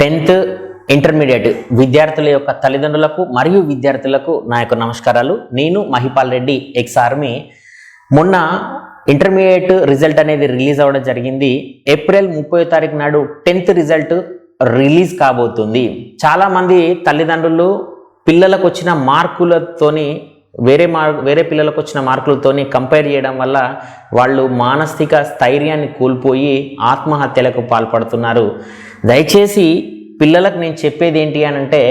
Tenth intermediate విద్యార్థుల యొక్క తల్లిదండ్రులకు మరియు విద్యార్థులకు నా యొక్క నమస్కారాలు. నేను మహిపాల్ రెడ్డి ఎక్స్ ఆర్మీ. మొన్న ఇంటర్మీడియట్ రిజల్ట్ అనేది రిలీజ్ అవ్వడం జరిగింది. ఏప్రిల్ ముప్పై తారీఖు నాడు టెన్త్ రిజల్ట్ రిలీజ్ కాబోతుంది. చాలామంది తల్లిదండ్రులు పిల్లలకు వచ్చిన మార్కులతోని వేరే మార్ వేరే పిల్లలకు వచ్చిన మార్కులతోని కంపేర్ చేయడం వల్ల వాళ్ళు మానసిక స్థైర్యాన్ని కోల్పోయి ఆత్మహత్యలకు పాల్పడుతున్నారు. దయచేసి పిల్లలకు నేను చెప్పేది ఏంటి అని అంటే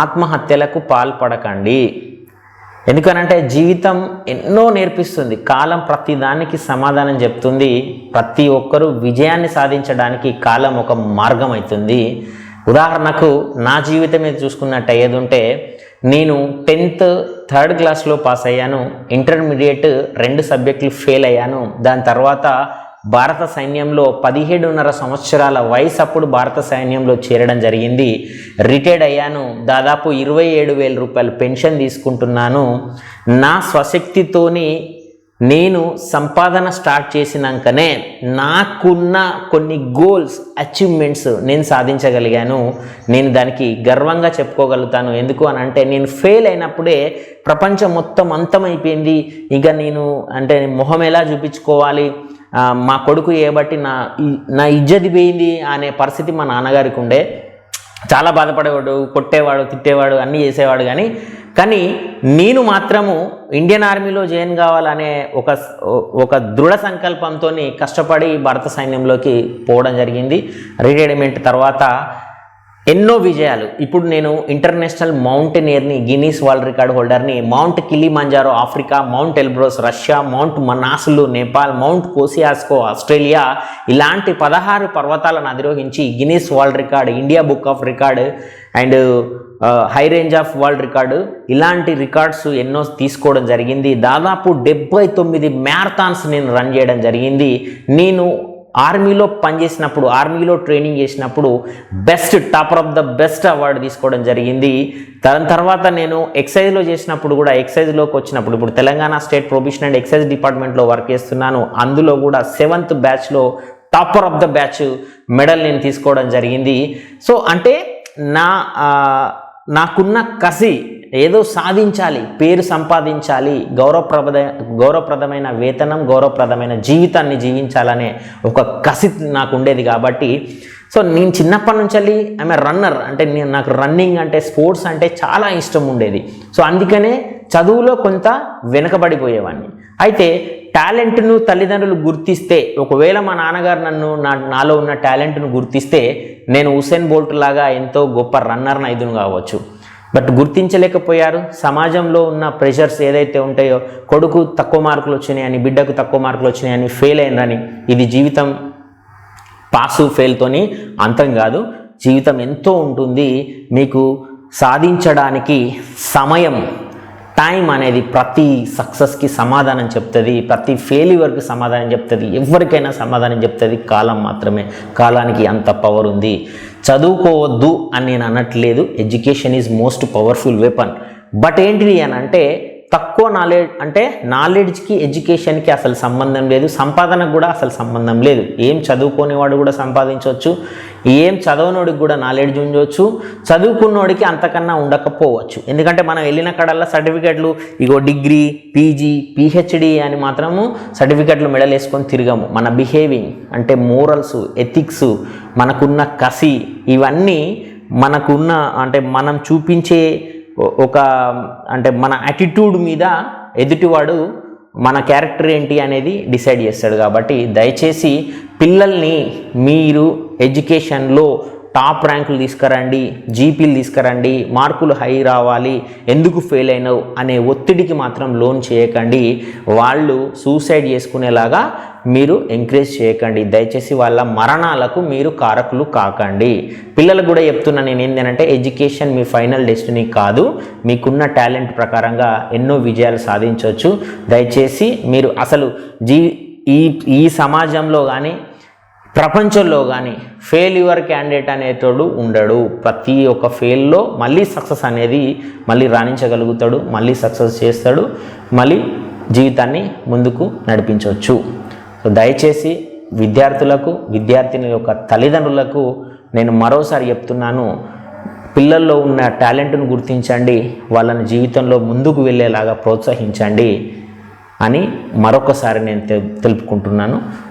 ఆత్మహత్యలకు పాల్పడకండి. ఎందుకనంటే జీవితం ఎన్నో నేర్పిస్తుంది కాలం ప్రతిదానికి సమాధానం చెప్తుంది ప్రతి ఒక్కరూ విజయాన్ని సాధించడానికి కాలం ఒక మార్గం అవుతుంది ఉదాహరణకు నా జీవితం మీద చూసుకున్నట్టు అయ్యేది ఉంటే నేను టెన్త్ థర్డ్ క్లాస్లో పాస్ అయ్యాను ఇంటర్మీడియట్ రెండు సబ్జెక్టులు ఫెయిల్ అయ్యాను దాని తర్వాత భారత సైన్యంలో పదిహేడున్నర సంవత్సరాల వయసు అప్పుడు భారత సైన్యంలో చేరడం జరిగింది. రిటైర్డ్ అయ్యాను. దాదాపు ఇరవై ఏడు వేల రూపాయలు పెన్షన్ తీసుకుంటున్నాను. నా స్వశక్తితోని నేను సంపాదన స్టార్ట్ చేసినాకనే నాకున్న కొన్ని గోల్స్ అచీవ్మెంట్స్ నేను సాధించగలిగాను. నేను దానికి గర్వంగా చెప్పుకోగలుగుతాను. ఎందుకు అని అంటే నేను ఫెయిల్ అయినప్పుడే ప్రపంచం మొత్తం అంతమైపోయింది. ఇక నేను అంటే మొహం ఎలా చూపించుకోవాలి? మా కొడుకు ఏబట్టి నా నా ఇజ్జతి పోయింది అనే పరిస్థితి మా నాన్నగారికి ఉండే. చాలా బాధపడేవాడు కొట్టేవాడు తిట్టేవాడు అన్నీ చేసేవాడు కానీ కానీ నేను మాత్రము ఇండియన్ ఆర్మీలో జాయిన్ కావాలనే ఒక ఒక దృఢ సంకల్పంతో కష్టపడి భారత సైన్యంలోకి పోవడం జరిగింది. రిటైర్మెంట్ తర్వాత ఎన్నో విజయాలు. ఇప్పుడు నేను ఇంటర్నేషనల్ మౌంటైనియర్ని Guinness world record హోల్డర్ని mount Kilimanjaro Africa mount Elbrus Russia mount Manaslu Nepal mount Kosciuszko Australia ఇలాంటి పదహారు పర్వతాలను అధిరోహించి Guinness world record India book of record and high range of world record ఇలాంటి రికార్డ్స్ ఎన్నో తీసుకోవడం జరిగింది. దాదాపు డెబ్బై తొమ్మిది మ్యారథాన్స్ నేను రన్ చేయడం జరిగింది. నేను ఆర్మీలో పనిచేసినప్పుడు ఆర్మీలో ట్రైనింగ్ చేసినప్పుడు best topper of the best award తీసుకోవడం జరిగింది. దాని తర్వాత నేను ఎక్సైజ్లో చేసినప్పుడు కూడా ఎక్సైజ్లోకి వచ్చినప్పుడు ఇప్పుడు Telangana state prohibition and excise డిపార్ట్మెంట్లో వర్క్ చేస్తున్నాను. అందులో కూడా సెవెంత్ బ్యాచ్లో topper of the batch medal నేను తీసుకోవడం జరిగింది. సో అంటే నా నాకున్న కసి ఏదో సాధించాలి పేరు సంపాదించాలి గౌరవప్రద గౌరవప్రదమైన వేతనం గౌరవప్రదమైన జీవితాన్ని జీవించాలనే ఒక కసి నాకు ఉండేది కాబట్టి సో నేను చిన్నప్పటి నుంచి వెళ్ళి ఆమె రన్నర్ అంటే నేను నాకు రన్నింగ్ అంటే స్పోర్ట్స్ అంటే చాలా ఇష్టం ఉండేది. సో అందుకనే చదువులో కొంత వెనకబడిపోయేవాడిని అయితే టాలెంట్ను తల్లిదండ్రులు గుర్తిస్తే ఒకవేళ మా నాన్నగారు నన్ను నా నాలో ఉన్న టాలెంట్ను గుర్తిస్తే నేను హుసేన్ బోల్ట్ లాగా ఎంతో గొప్ప రన్నర్ ఐదును కావచ్చు. బట్ గుర్తించలేకపోయారు. సమాజంలో ఉన్న ప్రెషర్స్ ఏదైతే ఉంటాయో కొడుకు తక్కువ మార్కులు వచ్చినాయని బిడ్డకు తక్కువ మార్కులు వచ్చినాయని ఫెయిల్ అయినని ఇది జీవితం పాసు ఫెయిల్తోని అంతం కాదు. జీవితం ఎంతో ఉంటుంది. మీకు సాధించడానికి సమయం టైం అనేది ప్రతి సక్సెస్కి సమాధానం చెప్తుంది ప్రతి ఫెయిల్యూర్కి సమాధానం చెప్తుంది ఎవరికైనా సమాధానం చెప్తుంది కాలం మాత్రమే. కాలానికి అంత పవర్ ఉంది. చదువుకోవద్దు అని నేను అనట్లేదు. Education is most powerful weapon but ఏంటిది అని అంటే తక్కువ నాలెడ్జ్ అంటే నాలెడ్జ్కి ఎడ్యుకేషన్కి అసలు సంబంధం లేదు. సంపాదనకు కూడా అసలు సంబంధం లేదు. ఏం చదువుకోనివాడు కూడా సంపాదించవచ్చు. ఏం చదవనోడికి కూడా నాలెడ్జ్ ఉండవచ్చు చదువుకున్నోడికి అంతకన్నా ఉండకపోవచ్చు. ఎందుకంటే మనం వెళ్ళిన కడల్లా సర్టిఫికెట్లు ఇగో డిగ్రీ పీజీ పిహెచ్డి అని మాత్రము సర్టిఫికెట్లు మెడలేసుకొని తిరగము. మన బిహేవింగ్ అంటే మోరల్స్ ఎథిక్స్ మనకున్న కసి ఇవన్నీ మనకున్న అంటే మనం చూపించే ఒక అంటే మన యాటిట్యూడ్ మీద ఎదుటివాడు మన క్యారెక్టర్ ఏంటి అనేది డిసైడ్ చేస్తాడు కాబట్టి దయచేసి పిల్లల్ని మీరు ఎడ్యుకేషన్లో టాప్ ర్యాంకులు తీసుకురండి జీపీలు తీసుకురండి మార్కులు హై రావాలి ఎందుకు ఫెయిల్ అయినావు అనే ఒత్తిడికి మాత్రం లోన్ చేయకండి. వాళ్ళు సూసైడ్ చేసుకునేలాగా మీరు ఎంకరేజ్ చేయకండి. దయచేసి వాళ్ళ మరణాలకు మీరు కారకులు కాకండి. పిల్లలకు కూడా చెప్తున్నా నేను ఏంటంటే ఎడ్యుకేషన్ మీ ఫైనల్ డెస్టినీ కాదు మీకున్న టాలెంట్ ప్రకారంగా ఎన్నో విజయాలు సాధించవచ్చు. దయచేసి మీరు అసలు జీ ఈ ఈ సమాజంలో కానీ ప్రపంచంలో కానీ ఫెయిల్యూర్ క్యాండిడేట్ అనేటోడు ఉండడు. ప్రతి ఒక్క ఫెయిల్లో మళ్ళీ సక్సెస్ అనేది మళ్ళీ రాణించగలుగుతాడు మళ్ళీ సక్సెస్ చేస్తాడు మళ్ళీ జీవితాన్ని ముందుకు నడిపించవచ్చు. సో దయచేసి విద్యార్థులకు విద్యార్థిని యొక్క తల్లిదండ్రులకు నేను మరోసారి చెప్తున్నాను పిల్లల్లో ఉన్న టాలెంట్ను గుర్తించండి వాళ్ళని జీవితంలో ముందుకు వెళ్ళేలాగా ప్రోత్సహించండి అని మరొకసారి నేను తెలుపుకుంటున్నాను.